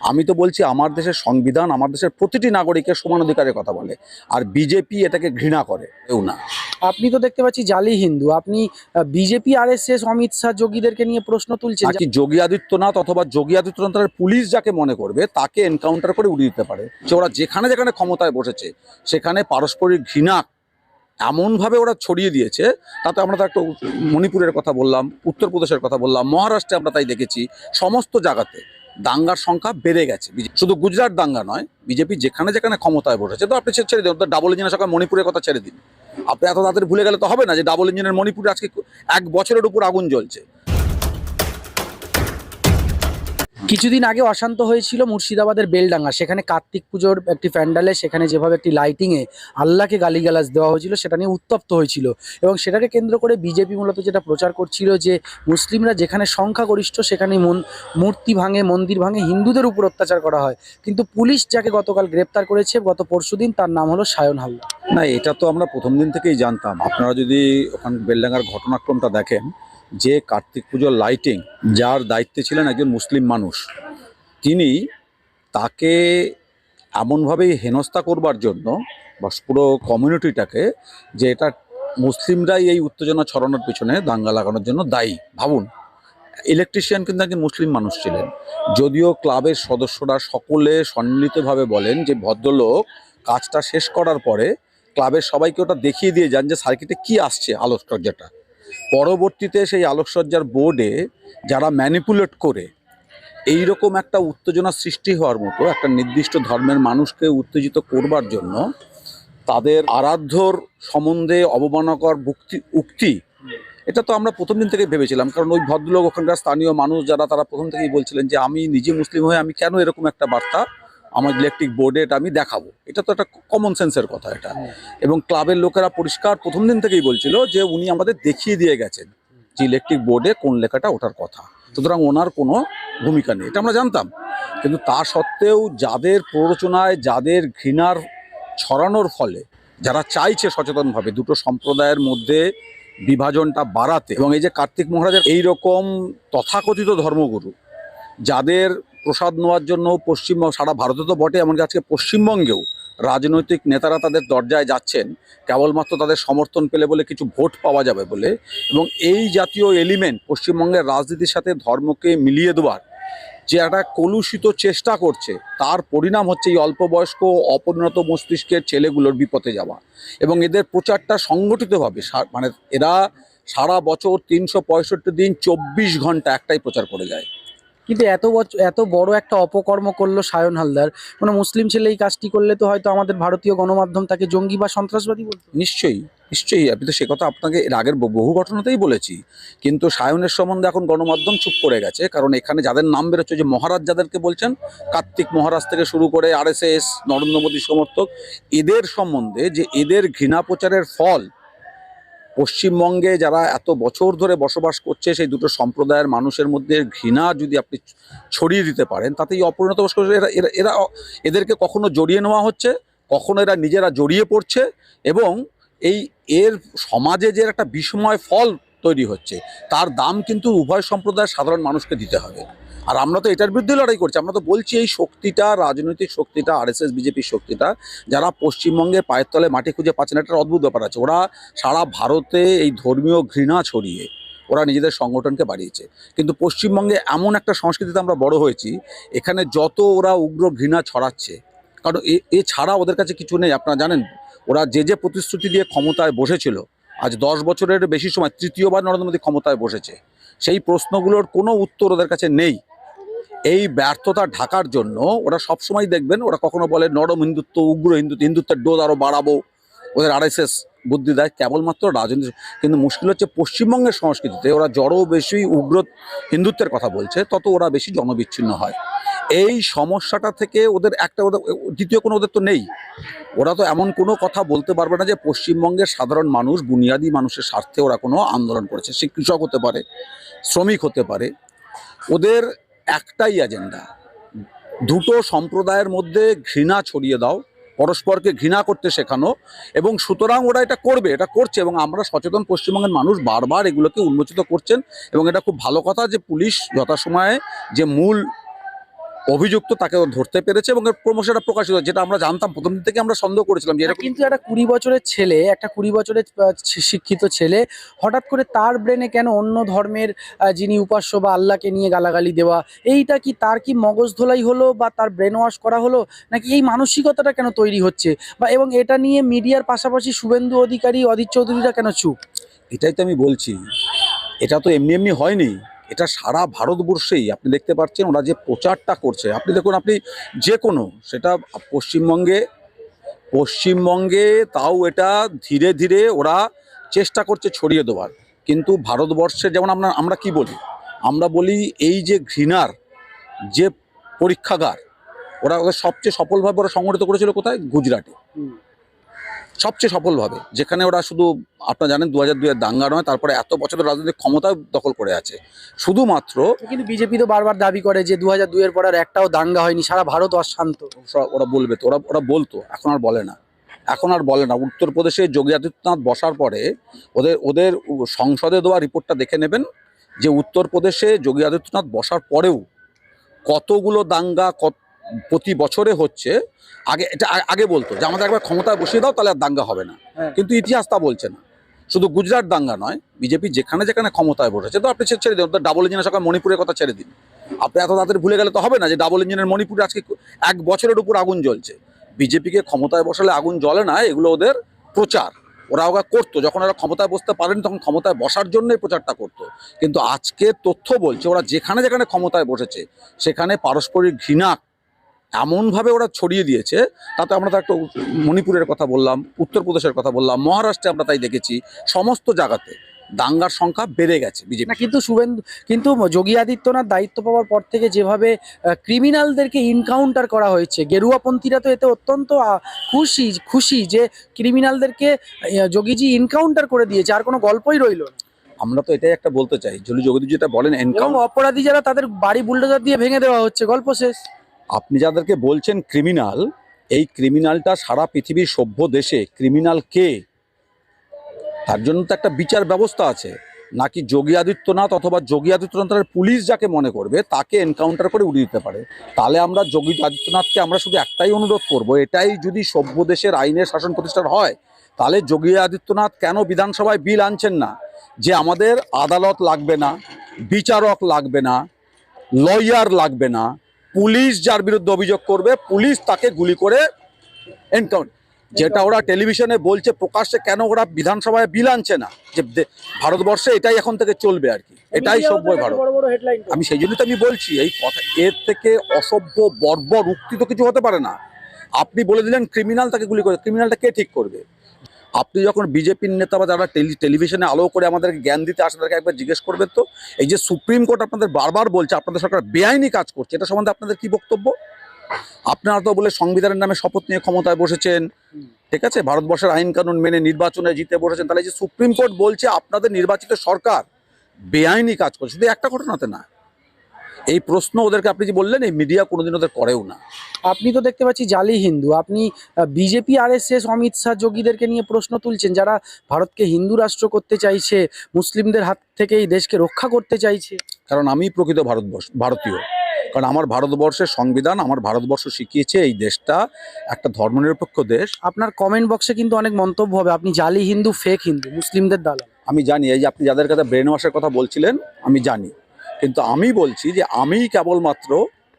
আমি তো বলছি আমার দেশের সংবিধান আমার দেশের প্রতিটি নাগরিকের সমান অধিকারের কথা বলে। আর বিজেপি এটাকে ঘৃণা করে কেউ না। আপনি তো দেখতে পাচ্ছি জালি হিন্দু। আপনি BJP R S S Amit Shah যোগীদেরকে নিয়ে প্রশ্ন তুলছেন নাকি যোগী আদিত্যনাথ অথবা যোগী আদিত্যনাথের পুলিশ যাকে মনে করবে তাকে এনকাউন্টার করে উড়িয়ে দিতে পারে। যে ওরা যেখানে যেখানে ক্ষমতায় বসেছে সেখানে পারস্পরিক ঘৃণা এমনভাবে ওরা ছড়িয়ে দিয়েছে তাতে আমরা তো একটা মণিপুরের কথা বললাম উত্তরপ্রদেশের কথা বললাম মহারাষ্ট্রে আমরা তাই দেখেছি সমস্ত জায়গাতে। দাঙ্গার সংখ্যা বেড়ে গেছে। শুধু গুজরাট দাঙ্গা নয়, বিজেপি যেখানে যেখানে ক্ষমতায় বসেছে, তো আপনি ছেড়ে দিন ডাবল ইঞ্জিনের সঙ্গে মণিপুরের কথা ছেড়ে দিন। আপনি এত তাড়াতাড়ি ভুলে গেলে তো হবে না যে ডাবল ইঞ্জিনের মণিপুরে আজকে এক বছরের উপর আগুন জ্বলছে। কিছুদিন আগে অশান্ত হয়েছিল মুর্শিদাবাদের বেলডাঙ্গা। সেখানে কার্তিক পুজোর একটি প্যান্ডালে সেখানে যেভাবে একটি লাইটিংয়ে আল্লাহকে গালিগালাজ দেওয়া হয়েছিল, সেটা নিয়ে উত্তপ্ত হয়েছিল। এবং সেটাকে কেন্দ্র করে বিজেপি মূলত যেটা প্রচার করছিল যে, মুসলিমরা যেখানে সংখ্যাগরিষ্ঠ সেখানে মন, মূর্তি ভাঙে, মন্দির ভাঙে, হিন্দুদের উপর অত্যাচার করা হয়। কিন্তু পুলিশ যাকে গতকাল গ্রেপ্তার করেছে, গত পরশুদিন তার নাম হলো সায়ন হালদার। না, এটা তো আমরা প্রথম দিন থেকেই জানতাম। আপনারা যদি ওখানে বেলডাঙ্গার ঘটনাক্রমটা দেখেন যে কার্তিক পুজোর লাইটিং যার দায়িত্বে ছিলেন একজন মুসলিম মানুষ, তিনি তাকে এমনভাবেই হেনস্থা করবার জন্য বা পুরো কমিউনিটিটাকে যে এটা মুসলিমরাই এই উত্তেজনা ছড়ানোর পিছনে দাঙ্গা লাগানোর জন্য দায়ী। ভাবুন ইলেকট্রিশিয়ান কিন্তু একজন মুসলিম মানুষ ছিলেন। যদিও ক্লাবের সদস্যরা সকলে সম্মিলিতভাবে বলেন যে ভদ্রলোক কাজটা শেষ করার পরে ক্লাবের সবাইকে ওটা দেখিয়ে দিয়ে যান যে সার্কিটে কি আসছে আলোকসজ্জাটা পরবর্তীতে সেই আলোকসজ্জার বোর্ডে যারা ম্যানিপুলেট করে এই রকম একটা উত্তেজনা সৃষ্টি হওয়ার মতো একটা নির্দিষ্ট ধর্মের মানুষকে উত্তেজিত করবার জন্য তাদের আরাধ্যর সম্বন্ধে অবমাননাকর ভুক্তি, উক্তি, এটা তো আমরা প্রথম দিন থেকে ভেবেছিলাম। কারণ ওই ভদ্রলোক ওখানকার স্থানীয় মানুষ যারা, তারা প্রথম থেকেই বলছিলেন যে, আমি নিজে মুসলিম হয়ে আমি কেন এরকম একটা বার্তা আমার ইলেকট্রিক বোর্ডে এটা আমি দেখাবো। এটা তো একটা কমন সেন্সের কথা এটা। এবং ক্লাবের লোকেরা পরিষ্কার প্রথম দিন থেকেই বলছিল যে উনি আমাদের দেখিয়ে দিয়ে গেছেন যে ইলেকট্রিক বোর্ডে কোন লেখাটা ওঠার কথা। সুতরাং ওনার কোনো ভূমিকা নেই, এটা আমরা জানতাম। কিন্তু তা সত্ত্বেও যাদের প্ররোচনায়, যাদের ঘৃণার ছড়ানোর ফলে, যারা চাইছে সচেতনভাবে দুটো সম্প্রদায়ের মধ্যে বিভাজনটা বাড়াতে, এবং এই যে কার্তিক মহারাজের এইরকম তথাকথিত ধর্মগুরু, যাদের প্রসাদ নেওয়ার জন্য পশ্চিমবঙ্গ সারা ভারতে তো বটে, এমনকি আজকে পশ্চিমবঙ্গেও রাজনৈতিক নেতারা তাদের দরজায় যাচ্ছেন, কেবলমাত্র তাদের সমর্থন পেলে বলে কিছু ভোট পাওয়া যাবে বলে, এবং এই জাতীয় এলিমেন্ট পশ্চিমবঙ্গের রাজনীতির সাথে ধর্মকে মিলিয়ে দেওয়ার যে একটা কলুষিত চেষ্টা করছে, তার পরিণাম হচ্ছে এই অল্প বয়স্ক অপরিণত মস্তিষ্কের ছেলেগুলোর বিপথে যাওয়া, এবং এদের প্রচারটা সংগঠিতভাবে মানে এরা সারা বছর তিনশো পঁয়ষট্টি দিন চব্বিশ ঘণ্টা একটাই প্রচার করে যায়। কিন্তু এত বছর এত বড় একটা অপকর্ম করল সায়ন হালদার। কোনো মুসলিম ছেলে এই কাজটি করলে তো হয়তো আমাদের ভারতীয় গণমাধ্যম তাকে জঙ্গি বা সন্ত্রাসবাদী বলতো। নিশ্চয়ই নিশ্চয়ই। আপনি তো সে কথা আপনাকে এর আগের বহু ঘটনাতেই বলেছি। কিন্তু সায়নের সম্বন্ধে এখন গণমাধ্যম চুপ করে গেছে, কারণ এখানে যাদের নাম বেরোচ্ছে যে মহারাজ যাদেরকে বলছেন, কার্তিক মহারাজ থেকে শুরু করে আরএসএস নরেন্দ্র মোদী সমর্থক, এদের সম্বন্ধে যে এদের ঘৃণা প্রচারের ফল পশ্চিমবঙ্গে যারা এত বছর ধরে বসবাস করছে, সেই দুটো সম্প্রদায়ের মানুষের মধ্যে ঘৃণা যদি আপনি ছড়িয়ে দিতে পারেন তাতে এই অপরিণত এরা এরা এদেরকে কখনো জড়িয়ে নেওয়া হচ্ছে, কখনো এরা নিজেরা জড়িয়ে পড়ছে এবং এই এর সমাজে যে একটা বিস্ময় ফল তৈরি হচ্ছে, তার দাম কিন্তু উভয় সম্প্রদায়ের সাধারণ মানুষকে দিতে হবে। আর আমরা তো এটার বিরুদ্ধে লড়াই করছি। আমরা তো বলছি এই শক্তিটা, রাজনৈতিক শক্তিটা আরএসএস বিজেপির শক্তিটা, যারা পশ্চিমবঙ্গের পায়ের তলে মাটি খুঁজে পাচ্ছে না একটা অদ্ভুত ব্যাপার আছে। ওরা সারা ভারতে এই ধর্মীয় ঘৃণা ছড়িয়ে ওরা নিজেদের সংগঠনকে বাড়িয়েছে। কিন্তু পশ্চিমবঙ্গে এমন একটা সংস্কৃতিতে আমরা বড় হয়েছি, এখানে যত ওরা উগ্র ঘৃণা ছড়াচ্ছে, কারণ এ এছাড়া ওদের কাছে কিছু নেই। আপনারা জানেন, ওরা যে যে প্রতিশ্রুতি দিয়ে ক্ষমতায় বসেছিল, আজ দশ বছরের বেশি সময় তৃতীয়বার নরেন্দ্র মোদী ক্ষমতায় বসেছে। সেই প্রশ্নগুলোর কোনো উত্তর ওদের কাছে নেই। এই ব্যর্থতা ঢাকার জন্য ওরা সবসময় দেখবেন, ওরা কখনো বলে নরম হিন্দুত্ব, উগ্র হিন্দুত্ব, হিন্দুত্বের ডোজ আরও বাড়াবো। ওদের আরএসএস বুদ্ধি দেয়, কেবলমাত্র রাজনীতি। কিন্তু মুশকিল হচ্ছে পশ্চিমবঙ্গের সংস্কৃতিতে ওরা জড়ো বেশি উগ্র হিন্দুত্বের কথা বলছে, তত ওরা বেশি জনবিচ্ছিন্ন হয়। এই সমস্যাটা থেকে ওদের একটা ওদের, দ্বিতীয় কোনো ওদের তো নেই। ওরা তো এমন কোনো কথা বলতে পারবে না যে পশ্চিমবঙ্গের সাধারণ মানুষ, বুনিয়াদি মানুষের স্বার্থে ওরা কোনো আন্দোলন করেছে। সে কৃষক হতে পারে, শ্রমিক হতে পারে। ওদের একটাই এজেন্ডা দুটো সম্প্রদায়ের মধ্যে ঘৃণা ছড়িয়ে দাও, পরস্পরকে ঘৃণা করতে শেখানো এবং সুতরাং ওরা এটা করবে, এটা করছে এবং আমরা সচেতন পশ্চিমবঙ্গের মানুষ বারবার এগুলোকে উন্মোচিত করছেন এবং এটা খুব ভালো কথা যে পুলিশ যথাসময়ে যে মূল অভিযুক্ত তাকে ধরতে পেরেছে এবং প্রমোশনটা প্রকাশিত যেটা আমরা জানতাম প্রথম দিন থেকে আমরা সন্দেহ করেছিলাম যে কিন্তু একটা কুড়ি বছরের ছেলে একটা কুড়ি বছরের শিক্ষিত ছেলে হঠাৎ করে তার ব্রেনে কেন অন্য ধর্মের যিনি উপাস্য বা আল্লাহকে নিয়ে গালাগালি দেওয়া এইটা কি তার কি মগজ ধোলাই হলো বা তার ব্রেন ওয়াশ করা হলো? নাকি এই মানসিকতাটা কেন তৈরি হচ্ছে? বা এবং এটা নিয়ে মিডিয়ার পাশাপাশি শুভেন্দু অধিকারী অধীর চৌধুরীরা কেন চুপ? এটাই তো আমি বলছি এটা তো এমনি এমনি হয়নি। এটা সারা ভারতবর্ষেই আপনি দেখতে পাচ্ছেন, ওরা যে প্রচারটা করছে। আপনি দেখুন, আপনি যে কোনো সেটা পশ্চিমবঙ্গে পশ্চিমবঙ্গে তাও এটা ধীরে ধীরে ওরা চেষ্টা করছে ছড়িয়ে দেওয়ার। কিন্তু ভারতবর্ষে যেমন আমরা আমরা কি বলি? আমরা বলি এই যে ঘৃণার যে পরীক্ষাগার, ওরা ওদের সবচেয়ে সফলভাবে ওরা সংগঠিত করেছিল কোথায়? গুজরাটে। সবচেয়ে সফলভাবে যেখানে ওরা শুধু আপনারা জানেন দু হাজার দুয়ের দাঙ্গা নয় তারপরে এত বছরের রাজনৈতিক ক্ষমতা দখল করে আছে। শুধুমাত্র কিন্তু বিজেপি তো বারবার দাবি করে যে দু হাজার দুইয়ের পর আর একটাও দাঙ্গা হয়নি সারা ভারত অশান্ত। ওরা বলবে তো ওরা ওরা বলতো এখন আর বলে না। এখন আর বলে না। উত্তরপ্রদেশে যোগী আদিত্যনাথ বসার পরে ওদের ওদের সংসদে দেওয়া রিপোর্টটা দেখে নেবেন যে উত্তরপ্রদেশে যোগী আদিত্যনাথ বসার পরেও কতগুলো দাঙ্গা কত প্রতি বছরে হচ্ছে আগে এটা আগে বলতো যে আমাদের একবার ক্ষমতায় বসিয়ে দাও তাহলে আর দাঙ্গা হবে না। হ্যাঁ। কিন্তু ইতিহাস তা বলছে না। শুধু গুজরাট দাঙ্গা নয় বিজেপি যেখানে যেখানে ক্ষমতায় বসেছে তো আপনি ছেড়ে দিন ডাবল ইঞ্জিনের সঙ্গে মণিপুরের কথা ছেড়ে দিন। আপনি এত তাড়াতাড়ি ভুলে গেলে তো হবে না যে ডাবল ইঞ্জিনের মণিপুরে আজকে এক বছরের উপর আগুন জ্বলছে। বিজেপিকে ক্ষমতায় বসালে আগুন জ্বলে না এগুলো ওদের প্রচার। ওরা ওরা করতো যখন ওরা ক্ষমতায় বসতে পারেনি তখন ক্ষমতায় বসার জন্যই প্রচারটা করতো। কিন্তু আজকে তথ্য বলছে ওরা যেখানে যেখানে ক্ষমতায় বসেছে সেখানে পারস্পরিক ঘৃণা এমনভাবে ওরা ছড়িয়ে দিয়েছে তাতে আমরা তো একটা মণিপুরের কথা বললাম উত্তরপ্রদেশের কথা বললাম মহারাষ্ট্রে আমরা তাই দেখেছি সমস্ত জায়গাতে দাঙ্গার সংখ্যা বেড়ে গেছে বিজেপি কিন্তু শুভেন্দু কিন্তু যোগী আদিত্যনাথ দায়িত্ব পাওয়ার পর থেকে যেভাবে ক্রিমিনালদেরকে ইনকাউন্টার করা হয়েছে গেরুয়াপন্থীরা তো এতে অত্যন্ত খুশি খুশি যে ক্রিমিনালদেরকে যোগীজি ইনকাউন্টার করে দিয়েছে আর কোনো গল্পই রইল না। আমরা তো এটাই একটা বলতে চাই যদি যোগদী যেটা বলেন এনকাউন্টার অপরাধী যারা তাদের বাড়ি বুলডোজার দিয়ে ভেঙে দেওয়া হচ্ছে গল্প শেষ। আপনি যাদেরকে বলছেন ক্রিমিনাল এই ক্রিমিনালটা সারা পৃথিবীর সভ্য দেশে ক্রিমিনাল কে? তার জন্য তো একটা বিচার ব্যবস্থা আছে। নাকি যোগী আদিত্যনাথ অথবা যোগী আদিত্যনাথের পুলিশ যাকে মনে করবে, তাকে এনকাউন্টার করে উড়িয়ে দিতে পারে। তাহলে আমরা যোগী আদিত্যনাথকে আমরা শুধু একটাই অনুরোধ করব, এটাই যদি সভ্য দেশের আইনের শাসন প্রতিষ্ঠান হয়, তাহলে যোগী আদিত্যনাথ কেন বিধানসভায় বিল আনছেন না? যে আমাদের আদালত লাগবে না, বিচারক লাগবে না লয়ার লাগবে না পুলিশ যার বিরুদ্ধে অভিযোগ করবে পুলিশ তাকে গুলি করে এনকাউন্ট যেটা ওরা টেলিভিশনে বলছে প্রকাশ্যে কেন ওরা বিধানসভায় বিল আনছে না? যে ভারতবর্ষে এটাই এখন থেকে চলবে আর কি। এটাই সভ্য ভারত। আমি সেই জন্যই তো আমি বলছি এই কথা এর থেকে অসভ্য বর্বর উক্তি তো কিছু হতে পারে না। আপনি বলে দিলেন ক্রিমিনাল তাকে গুলি করে ক্রিমিনালটা কে ঠিক করবে? আপনি যখন বিজেপির নেতা বা যারা টেলি টেলিভিশনে আলো করে আমাদেরকে জ্ঞান দিতে আসে, তাদেরকে একবার জিজ্ঞেস করবেন তো? এই যে সুপ্রিম কোর্ট আপনাদের বারবার বলছে, আপনাদের সরকার বেআইনি কাজ করছে, এটা সম্বন্ধে আপনাদের কি বক্তব্য? আপনারা তো বলে সংবিধানের নামে শপথ নিয়ে ক্ষমতায় বসেছেন, ঠিক আছে? ভারতবর্ষের আইন কানুন মেনে নির্বাচনে জিতে বসেছেন, তাহলে যে সুপ্রিম কোর্ট বলছে আপনাদের নির্বাচিত সরকার বেআইনি কাজ করছে, শুধু একটা ঘটনাতে না। এই প্রশ্ন ওদেরকে আপনি যে বললেন এই মিডিয়া কোনোদিন ওদের করেও না। আপনি তো দেখতে পাচ্ছি জালি হিন্দু। আপনি BJP R S S Amit Shah যোগীদেরকে নিয়ে প্রশ্ন তুলছেন যারা ভারতকে হিন্দু রাষ্ট্র করতে চাইছে মুসলিমদের হাত থেকে এই দেশকে রক্ষা করতে চাইছে। কারণ আমি প্রকৃত ভারতবর্ষ ভারতীয়। কারণ আমার ভারতবর্ষের সংবিধান আমার ভারতবর্ষ শিখিয়েছে এই দেশটা একটা ধর্মনিরপেক্ষ দেশ। আপনার কমেন্ট বক্সে কিন্তু অনেক মন্তব্য হবে। আপনি জালি হিন্দু ফেক হিন্দু মুসলিমদের দালাল। আমি জানি এই যে আপনি যাদের কাছে ব্রেন ওয়াশের কথা বলছিলেন আমি জানি। কিন্তু আমি বলছি যে আমি কেবলমাত্র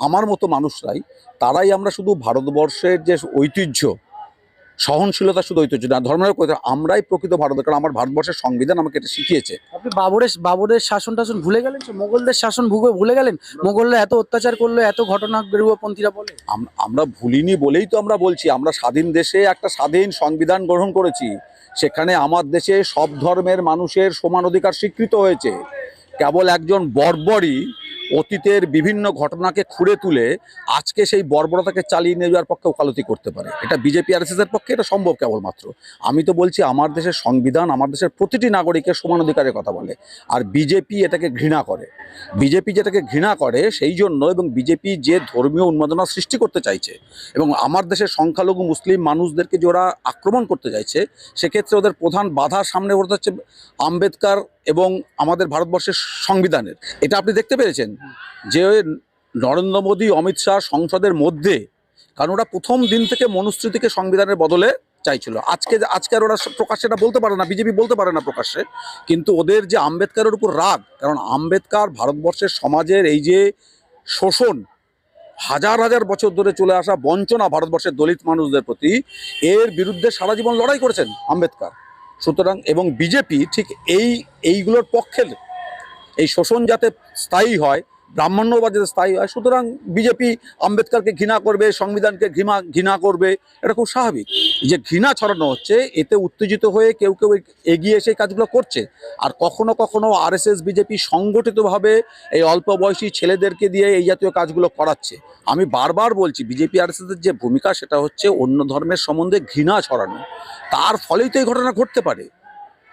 আমার মতো মানুষরাই তারাই আমরা শুধু ভারতবর্ষের যে ঐতিহ্য সহনশীলতা শুধু ঐতিহ্য না ধর্মের কথা আমরাই প্রকৃত ভারত কারণ আমার ভারতবর্ষের সংবিধান আমাকে এটা শিখিয়েছে। আপনি বাবরের বাবরের শাসন টাসন ভুলে গেলেন? মোগলদের শাসন ভুগে ভুলে গেলেন? মোগলরা এত অত্যাচার করল এত ঘটনা গেরুয়াপন্থীরা বলে আমরা ভুলিনি বলেই তো আমরা বলছি আমরা স্বাধীন দেশে একটা স্বাধীন সংবিধান গ্রহণ করেছি সেখানে আমার দেশে সব ধর্মের মানুষের সমান অধিকার স্বীকৃত হয়েছে। কেবল একজন বর্বরই অতীতের বিভিন্ন ঘটনাকে খুঁড়ে তুলে আজকে সেই বর্বরতাকে চালিয়ে নিয়ে যাওয়ার পক্ষে ওকালতি করতে পারে। এটা বিজেপি আর এর পক্ষে এটা সম্ভব কেবলমাত্র। আমি তো বলছি, আমার দেশের সংবিধান, আমার দেশের প্রতিটি নাগরিকের সমান অধিকারের কথা বলে। আর বিজেপি এটাকে ঘৃণা করে। বিজেপি যেটাকে ঘৃণা করে, সেই জন্য এবং বিজেপি যে ধর্মীয় উন্মাদনা সৃষ্টি করতে চাইছে এবং আমার দেশের সংখ্যালঘু মুসলিম মানুষদেরকে যে ওরা আক্রমণ করতে চাইছে, সেক্ষেত্রে ওদের প্রধান বাধা সামনে ওটা হচ্ছে আম্বেদকার এবং আমাদের ভারতবর্ষের সংবিধানের। এটা আপনি দেখতে পেরেছেন? যে নরেন্দ্র মোদী, অমিত শাহ সংসদের মধ্যে, কারণ ওরা প্রথম দিন থেকে মনুস্মৃতিকে সংবিধানের বদলে চাইছিল। আজকে আজকে ওরা প্রকাশ্যে এটা বলতে পারে না, বিজেপি বলতে পারে না প্রকাশ্যে, কিন্তু ওদের যে আম্বেদকারের উপর রাগ, কারণ আম্বেদকার ভারতবর্ষের সমাজের এই যে শোষণ, হাজার হাজার বছর ধরে চলে আসা বঞ্চনা ভারতবর্ষের দলিত মানুষদের প্রতি, এর বিরুদ্ধে সারা জীবন লড়াই করেছেন আম্বেদকার। সুতরাং এবং বিজেপি ঠিক এই এইগুলোর পক্ষের এই শোষণ যাতে স্থায়ী হয় ব্রাহ্মণ্যবাদ যাতে স্থায়ী হয়, সুতরাং বিজেপি আম্বেদকারকে ঘৃণা করবে, সংবিধানকে ঘৃণা ঘৃণা করবে, এটা খুব স্বাভাবিক। যে ঘৃণা ছড়ানো হচ্ছে, এতে উত্তেজিত হয়ে কেউ কেউ এগিয়ে এসে কাজগুলো করছে। আর কখনো কখনো আরএসএস, বিজেপি সংগঠিতভাবে এই অল্প বয়সী ছেলেদেরকে দিয়ে এই জাতীয় কাজগুলো করাচ্ছে। আমি বারবার বলছি, বিজেপি আরএসএসের যে ভূমিকা, সেটা হচ্ছে অন্য ধর্মের সম্বন্ধে ঘৃণা ছড়ানো। তার ফলেই তো এই ঘটনা ঘটতে পারে।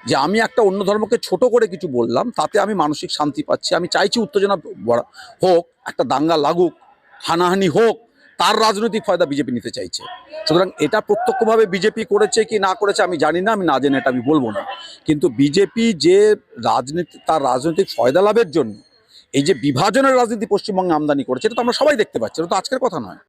যে আমি একটা অন্য ধর্মকে ছোট করে কিছু বললাম, তাতে আমি মানসিক শান্তি পাচ্ছি। আমি চাইছি উত্তেজনা হোক, একটা দাঙ্গা লাগুক, হানাহানি হোক, তার রাজনৈতিক ফায়দা বিজেপি নিতে চাইছে। সুতরাং এটা প্রত্যক্ষভাবে বিজেপি করেছে কি না করেছে আমি জানি না, আমি না জেনে এটা আমি বলব না। কিন্তু বিজেপি যে রাজনীতি, তার রাজনৈতিক ফয়দা লাভের জন্য, এই যে বিভাজনের রাজনীতি পশ্চিমবঙ্গে আমদানি করেছে, এটা তো আমরা সবাই দেখতে পাচ্ছি, এটা তো আজকের কথা নয়।